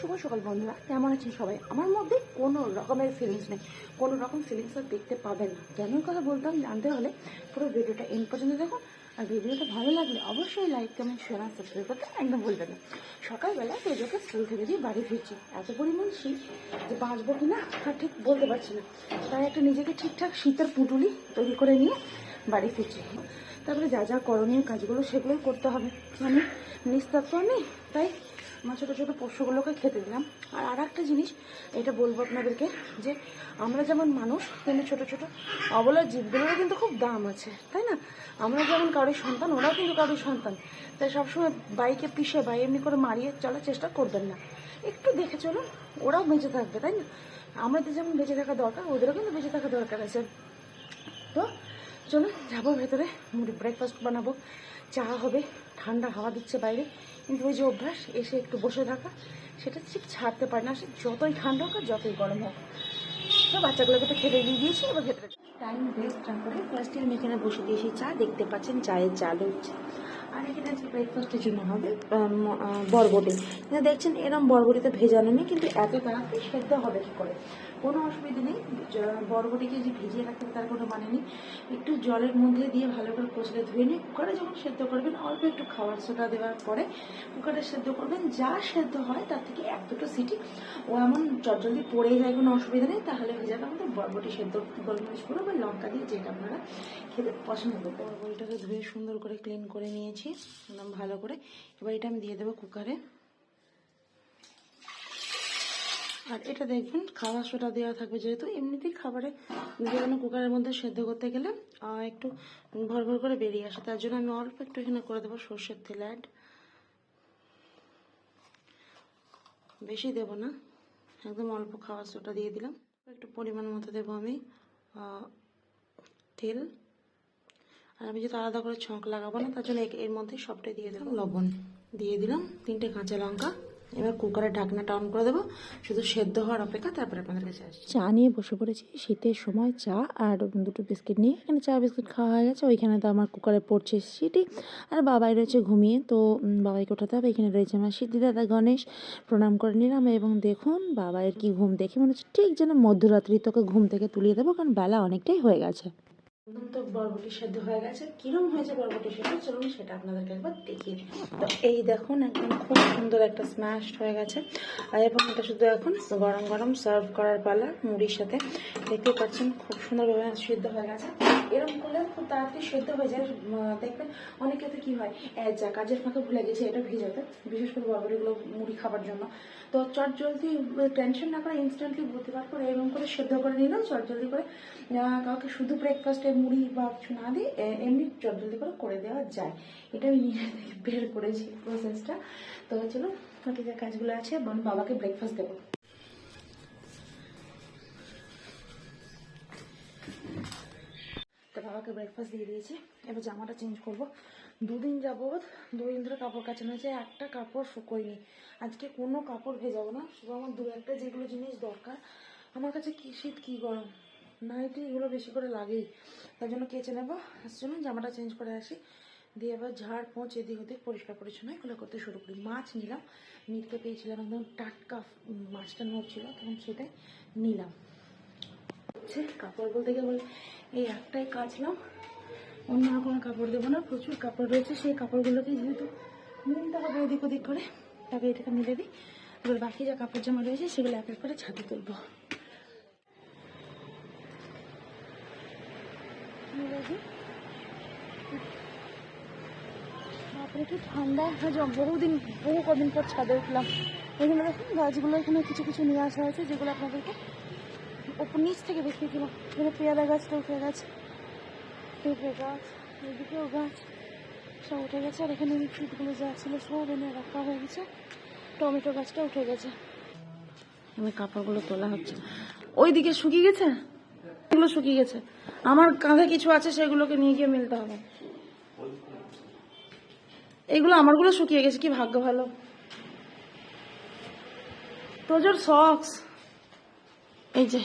শুভ সকাল বন্ধুরা, কেমন আছেন সবাই? আমার মধ্যে কোনো রকমের ফিলিংস নেই। কোনো রকম ফিলিংস আর দেখতে পাবেন না। কেন কথা বলতাম জানতে হলে পুরো ভিডিওটা এন পর্যন্ত দেখুন। আর ভিডিওটা ভালো লাগলে অবশ্যই লাইক কমেন্ট শেয়ার আর সাবস্ক্রাইব করতে একদম ভুলবেন না। সকালবেলা তেজোকে স্কুল থেকে দিয়ে বাড়ি ফিরছি। এত পরিমাণ শীত যে বাঁচবো কি না, আর ঠিক বলতে পারছি না। তাই একটা নিজেকে ঠিকঠাক শীতের পুটুলি তৈরি করে নিয়ে বাড়ি ফিরছি। তারপরে যা যা করণীয় কাজগুলো সেগুলোই করতে হবে। আমি নিস্তার তো নেই, তাই আমার ছোটো ছোটো পশুগুলোকে খেতে দিলাম। আর আর একটা জিনিস, এটা বলব আপনাদেরকে, যে আমরা যেমন মানুষ, তেমনি ছোটো ছোটো অবলা জীবগুলোরও কিন্তু খুব দাম আছে, তাই না? আমরা যেমন কারোর সন্তান, ওরাও কিন্তু কারোর সন্তান। তাই সবসময় বাইকে পিষে বা এমনি করে মারিয়ে চলার চেষ্টা করবেন না। একটু দেখে চলুন, ওরাও বেঁচে থাকবে, তাই না? আমাদের যেমন বেঁচে থাকা দরকার, ওদেরও কিন্তু বেঁচে থাকা দরকার আছে। তো চলুন, যাব ভেতরে, মুড়ি ব্রেকফাস্ট বানাবো, চা হবে। ঠান্ডা হাওয়া দিচ্ছে বাইরে। কিন্তু ওই যে অভ্যাস, এসে একটু বসে থাকা, সেটা ঠিক ছাড়তে পারে না। সে যতই ঠান্ডা হোক আর যতই গরম হোক। বাচ্চাগুলোকে তো খেতে দিয়ে দিয়েছি, এবার ভেতরে টাইম ওয়েস্ট না করে ফার্স্ট আমি এখানে বসে দিয়েছি চা দেখতে পাচ্ছেন, চায়ের চাল হচ্ছে। আর এখানে আজকে ব্রেকফাস্টের জন্য হবে বরবটি। দেখছেন এরম বরবটিতে ভেজানো নেই কিন্তু এত তাড়াতাড়ি সেদ্ধ হবে কি করে? কোনো অসুবিধা নেই বরবটিকে যে ভিজিয়ে রাখতে তার কোনো মানে নেই। একটু জলের মধ্যে দিয়ে ভালো করে কচলে ধুয়ে নিয়ে কুকারে যখন সেদ্ধ করবেন অল্প একটু খাবার সোডা দেওয়ার পরে কুকারে সেদ্ধ করবেন। যা সেদ্ধ হয় তার থেকে এক দুটো সিটি। ও এমন জলদি পড়ে যায় কোনো অসুবিধা নেই তাহলে হয়ে যাবে আমাদের বরবটি সেদ্ধ। গোলমরিচ গুঁড়ো বা লঙ্কা দিয়ে যেটা আপনারা খেতে পছন্দ করবেন। বরবটিটাকে ধুয়ে সুন্দর করে ক্লিন করে নিয়েছি। একদম ভালো করে। এবার এটা আমি দিয়ে দেবো কুকারে। আর এটা দেখবেন, খাওয়া সোটা দেওয়া থাকবে যেহেতু, এমনিতেই খাবারে যেখানে কুকারের মধ্যে সেদ্ধ করতে গেলে একটু ভর ভর করে বেরিয়ে আসে। তার জন্য আমি অল্প একটু এখানে করে দেবো সর্ষের তেল অ্যাড বেশি দেব না, একদম অল্প খাওয়া সোটা দিয়ে দিলাম। একটু পরিমাণ মতো দেবো আমি তেল। আর আমি যেহেতু আলাদা করে ছঁক লাগাবো না তার জন্য এর- মধ্যে সবটাই দিয়ে দেবো। লবণ। দিয়ে দিলাম তিনটে কাঁচা লঙ্কা। এবার কুকারের ঢাকনাটা অন করে দেবো। শুধু সেদ্ধ হওয়ার অপেক্ষা তারপরে আপনাদের কাছে আসছি। চা নিয়ে বসে পড়েছি শীতের সময় চা আর দুটো বিস্কিট নিয়ে। এখানে চা বিস্কিট খাওয়া হয়ে গেছে ওইখানে তো আমার কুকারে পড়ছে সিটি। আর বাবাই রয়েছে ঘুমিয়ে তো বাবাইকে ওঠাতে হবে। এখানে রয়েছে আমার সিদ্ধি দাদা গণেশ। প্রণাম করে নিলাম এবং দেখুন বাবাইয়ের কি ঘুম দেখে মনে হচ্ছে ঠিক যেন মধ্যরাত্রি তোকে ঘুম থেকে তুলিয়ে দেবো কারণ বেলা অনেকটাই হয়ে গেছে। তো বরবটি সেদ্ধ হয়ে গেছে। কিরম হয়েছে বরবটি সেদ্ধ? চলুন সেটা আপনাদেরকে একবার দেখিয়ে তো এই দেখুন, একদম খুব সুন্দর একটা স্ম্যাশড হয়ে গেছে। এবং এটা শুধু এখন গরম গরম সার্ভ করার পালা মুড়ির সাথে। দেখতে পাচ্ছেন, খুব সুন্দরভাবে সেদ্ধ হয়ে গেছে। এরকম করলে খুব তাড়াতাড়ি সেদ্ধ হয়ে যায়। দেখবেন অনেকে তো কি হয় যা কাজের ফাঁকে ভুলে গেছে, এটা ভিজাতে বিশেষ করে বরবটিগুলো মুড়ি খাবার জন্য। তো চট জলদি টেনশন না করে ইনস্ট্যান্টলি প্রতিবার করে এরকম করে সেদ্ধ করে নিলাম চট জলদি করে কাউকে শুধু ব্রেকফাস্টে মুড়ি বা কিছু না দিয়ে এমনি জলদি করে করে দেওয়া যায়। এটা আমি নিজে থেকে বের করেছি প্রসেসটা তো চলো, বাকি যে কাজগুলো আছে বাবাকে ব্রেকফাস্ট দেবো। তো বাবাকে ব্রেকফাস্ট দিয়ে দিয়েছি। এবার জামাটা চেঞ্জ করব। দুদিন যাবৎ, দুদিন ধরে কাপড় কাচানো হয়েছে, একটা কাপড় শুকোয়নি। আজকে কোনো কাপড় ভেজাবো না। শুধু আমার দু একটা যেগুলো জিনিস দরকার। আমার কাছে কি শীত কি গরম? নাইটি এগুলো বেশি করে লাগেই। তার জন্য কেচে নেব। জন্য জামাটা চেঞ্জ করে আসি। দিয়ে এবার ঝাড়, পোঁচ, এদিক ওদিক পরিষ্কার পরিচ্ছন্ন এগুলো করতে শুরু করি। মাছ নিলাম। নিতে পেয়েছিলাম একদম টাটকা মাছটা নড়ছিল তখন সেটাই নিলাম। হচ্ছে কাপড় বলতে গেলে এই একটাই কাচলাম। অন্য আর কোনো কাপড় দেবো না, প্রচুর কাপড় রয়েছে। সেই কাপড়গুলোকে যেহেতু মিলতে হবে এদিক ওদিক করে, তবে এটাকে মিলে দিই। এবার বাকি যা কাপড় জামা রয়েছে, সেগুলো এক এক করে ছাদে তুলবো। বাপরে কি ঠান্ডা আজ বহুদিন বহু কদিন পর ছাদে উঠলাম এখানে দেখুন গাছগুলো এখানে কিছু কিছু নিয়ে আসা হয়েছে যেগুলো আপনাদেরকে ওপর নিচ থেকে দেখিয়েছিলাম এখানে পেয়ারা গাছটা উঠে গেছে পেঁপে গাছ এদিকেও গাছ সব উঠে গেছে আর এখানে ফিটগুলো যা ছিল সব এনে রাখা হয়ে গেছে টমেটো গাছটা উঠে গেছে এবার কাপড়গুলো তোলা হচ্ছে ওইদিকে শুকিয়ে গেছে এগুলো শুকিয়ে গেছে। আমার কাঁধে কিছু আছে, সেগুলোকে নিয়ে গিয়ে মিলতে হবে। এগুলো আমারগুলো শুকিয়ে গেছে, কি ভাগ্য ভালো। তোজোর সক্স এই যে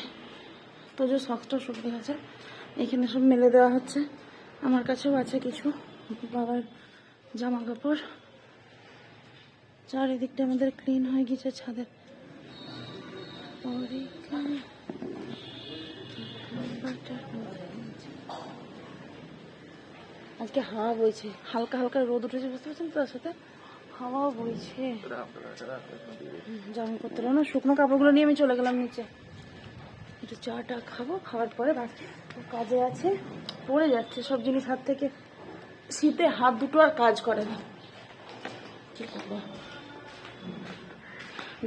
তোজোর সক্সটা শুকিয়ে গেছে। এখানে সব মেলে দেওয়া হচ্ছে। আমার কাছেও আছে কিছু। বাবার জামা কাপড় চারিদিকটা আমাদের ক্লিন হয়ে গেছে ছাদের। পরীক্ষা। আজকে হাওয়া বইছে। হালকা হালকা রোদ উঠেছে, বুঝতে পারছেন তো সাথে? হাওয়াও বইছে। জামা করতে না, শুকনো কাপড়গুলো নিয়ে আমি চলে গেলাম নিচে। একটু চা টা খাব, খাওয়ার পরে কাজে আছে। পড়ে যাচ্ছে, সব জিনিস হাত থেকে শীতে হাত দুটো আর কাজ করে না। কি করব?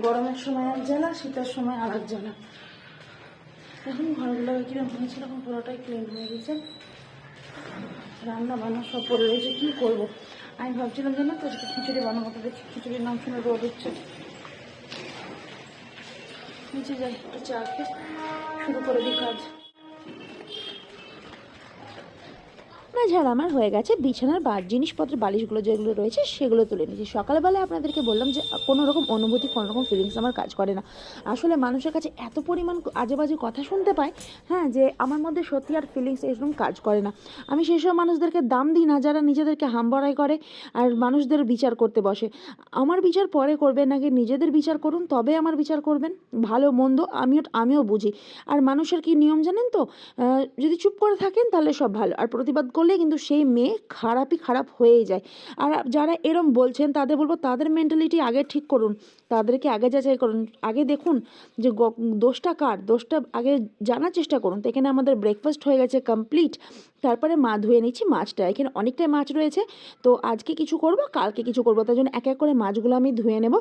গরমের সময় এক জ্বালা, শীতের সময় আর এক জ্বালা। এখন ঘরগুলো কীরকম হয়েছিল এখন পুরোটাই ক্লিন হয়ে গেছে। রান্না বান্না সব পড়ে রয়েছে, কী করব? আমি ভাবছিলাম যে না তো খিচুড়ি বানাবো, তো খিচুড়ির নাম শুনে রোদ হচ্ছে নিচে যাই, একটু চা খেয়ে শুরু করে দিই কাজ। ঝাড় আমার হয়ে গেছে। বিছানার বা জিনিসপত্র বালিশগুলো যেগুলো রয়েছে, সেগুলো তুলে নিয়েছি। সকালবেলায় আপনাদেরকে বললাম যে, কোনো রকম অনুভূতি, কোনো রকম ফিলিংস আমার কাজ করে না। আসলে মানুষের কাছে এত পরিমাণ আজে বাজে কথা শুনতে পাই হ্যাঁ যে আমার মধ্যে সত্যি আর ফিলিংস এরকম কাজ করে না। আমি সেই সব মানুষদেরকে দাম দিই না, যারা নিজেদেরকে হামবড়াই করে আর মানুষদের বিচার করতে বসে। আমার বিচার পরে করবেন নাকি নিজেদের বিচার করুন? তবে আমার বিচার করবেন। ভালো, মন্দ, আমিও আমিও বুঝি। আর মানুষের কি নিয়ম জানেন তো? যদি চুপ করে থাকেন তাহলে সব ভালো। আর প্রতিবাদ করলে কিন্তু সেই মেয়ে খারাপই খারাপ হয়েই যায়। আর যারা এরম বলছেন, তাদের বলব, তাদের মেন্টালিটি আগে ঠিক করুন। তাদেরকে আগে যাচাই করুন। আগে দেখুন যে দোষটা কার? দোষটা আগে জানার চেষ্টা করুন। তো এখানে আমাদের ব্রেকফাস্ট হয়ে গেছে কমপ্লিট তারপরে মা ধুয়ে নিচ্ছি মাছটা। এখানে অনেকটাই মাছ রয়েছে। তো আজকে কিছু করব, কালকে কিছু করব। তার জন্য এক এক করে মাছগুলো আমি ধুয়ে নেব।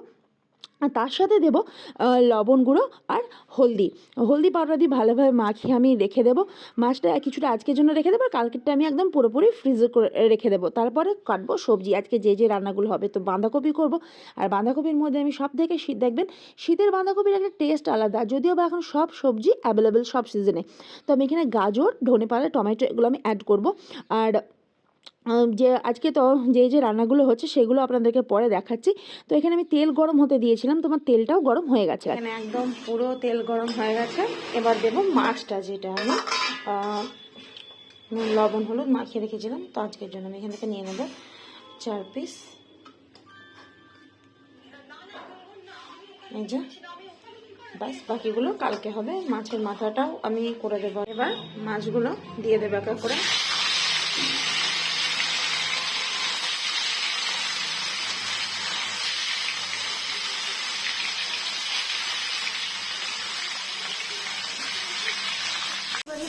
আর তার সাথে দেবো লবণ গুঁড়ো আর হলদি। হলদি পাউডার দিয়ে ভালোভাবে মাখিয়ে আমি রেখে দেবো। মাছটা কিছুটা আজকের জন্য রেখে দেবো, আর কালকেরটা আমি একদম পুরোপুরি ফ্রিজে করে রেখে দেবো। তারপরে কাটবো সবজি। আজকে যে যে রান্নাগুলো হবে, তো বাঁধাকপি করব। আর বাঁধাকপির মধ্যে আমি সব থেকে শীত, দেখবেন, শীতের বাঁধাকপির একটা টেস্ট আলাদা। যদিও বা এখন সব সবজি অ্যাভেলেবেল সব সিজনে তো আমি এখানে গাজর, ধনেপাতা, টমেটো এগুলো আমি অ্যাড করব। আর যে আজকে তো যে যে রান্নাগুলো হচ্ছে সেগুলো আপনাদেরকে পরে দেখাচ্ছি। তো এখানে আমি তেল গরম হতে দিয়েছিলাম, তোমার তেলটাও গরম হয়ে গেছে এখানে একদম পুরো তেল গরম হয়ে গেছে। এবার দেবো মাছটা যেটা আমি লবণ, হলুদ মাখিয়ে রেখেছিলাম। তো আজকের জন্য আমি এখান থেকে নিয়ে নেব চার পিস। এই যে, ব্যাস, বাকিগুলো কালকে হবে। মাছের মাথাটাও আমি করে দেবো। এবার মাছগুলো দিয়ে দেবো একা করে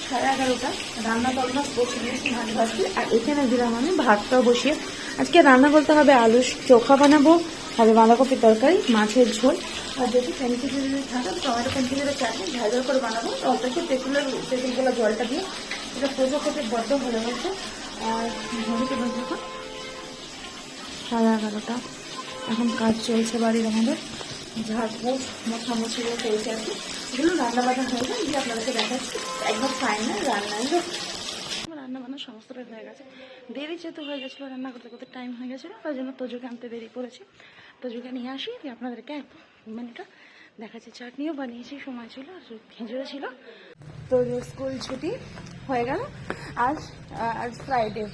সাড়ে এগারোটা, রান্না অলমোস্ট বসিয়ে দিয়েছি, ভাত ভাজতে আর এখানে দিলাম আমি ভাতটাও বসিয়ে। আজকে রান্না করতে হবে আলু চোখা বানাবো, হবে বাঁধাকপির তরকারি, মাছের ঝোল। আর যদি পেনকিচুরি যদি থাকে, টমেটো পেনকিচুরি চাটনি ঝাল ঝাল করে বানাবো তো অল্প একটু তেঁতুলের তেঁতুলগুলো জলটা দিয়ে। এটা পুজো করতে বড্ড ভালো হচ্ছে আর ঘড়িতে বাজে সাড়ে এগারোটা। এখন কাজ চলছে বাড়ির আমাদের। ঝাড়পোছ মোছামুছিগুলো চলছে আর কি। রান্না বান্না হয়ে যায় আপনাদেরকে দেখাচ্ছি। একদম ফাইনাল রান্নাই রান্না বান্না হয়ে গেছে। দেরি হয়ে গেছিল, রান্না করতে করতে টাইম গেছিল তাই জন্য আনতে দেরি করেছি। নিয়ে আসি, দিয়ে আপনাদেরকে চাটনিও বানিয়েছি, সময় ছিল আর ছিল। তো স্কুল ছুটি হয়ে গেল। আজ আজ ফ্রাইডে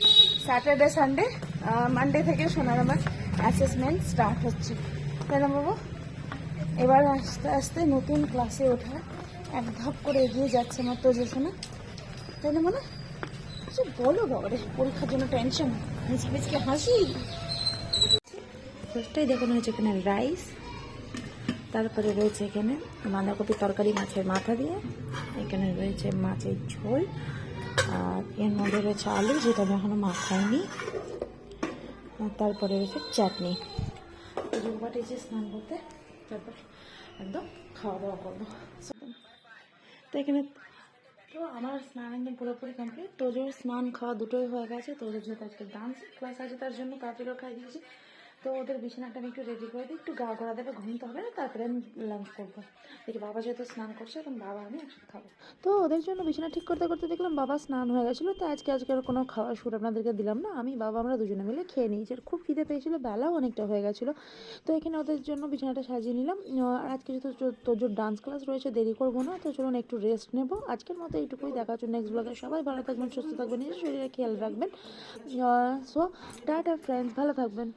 স্যাটারডে সানডে মানডে থেকে সোনার আমার অ্যাসেসমেন্ট স্টার্ট হচ্ছে। তাই না বাবু? এবার আস্তে আস্তে নতুন ক্লাসে ওঠা, এক ধাপ করে এগিয়ে যাচ্ছে আমার তো শোনা তাই না মনে? আচ্ছা বলো বাবারে পরীক্ষার জন্য টেনশন মিচকে মিচকে হাসি। ফার্স্টেই দেখানো হয়েছে এখানে রাইস তারপরে রয়েছে এখানে বাঁধাকপি তরকারি, মাছের মাথা দিয়ে। এখানে রয়েছে মাছের ঝোল, আর এর মধ্যে রয়েছে আলু, যেটা আমি এখনও মাখাইনি। তারপরে রয়েছে চাটনি। যে স্নান করতে তারপর একদম খাওয়া দাওয়া করব। তো এখানে তো আমার স্নান একদম পুরোপুরি কমপ্লিট তোজোর স্নান খাওয়া দুটোই হয়ে গেছে। তোজোর যেহেতু আজকে ডান্স ক্লাস আছে তার জন্য তাড়াতাড়ি খাই দিয়েছি। তো ওদের বিছানাটা আমি একটু রেডি করে দিই, একটু গা গড়া দেবে, ঘুমতে হবে না, তারপরে আমি লাঞ্চ করব। দেখি বাবা যেহেতু স্নান করছে, এখন বাবা আমি একসাথে খাব। তো ওদের জন্য বিছানা ঠিক করতে করতে দেখলাম বাবা স্নান হয়ে গেছিল, তো আজকে আজকে আর কোনো খাওয়া সুর আপনাদেরকে দিলাম না। আমি, বাবা, আমরা দুজনে মিলে খেয়ে নিয়েছি আর খুব খিদে পেয়েছিলো, বেলাও অনেকটা হয়ে গেছিল। তো এখানে ওদের জন্য বিছানাটা সাজিয়ে নিলাম। আর আজকে যেহেতু তোজোর ডান্স ক্লাস রয়েছে, দেরি করব না, তো চলুন একটু রেস্ট নেব। আজকের মতো এইটুকুই, দেখা হচ্ছে নেক্সট ব্লগে সবাই ভালো থাকবেন, সুস্থ থাকবেন, নিজের শরীরে খেয়াল রাখবেন। সো টাটা ফ্রেন্ডস ভালো থাকবেন।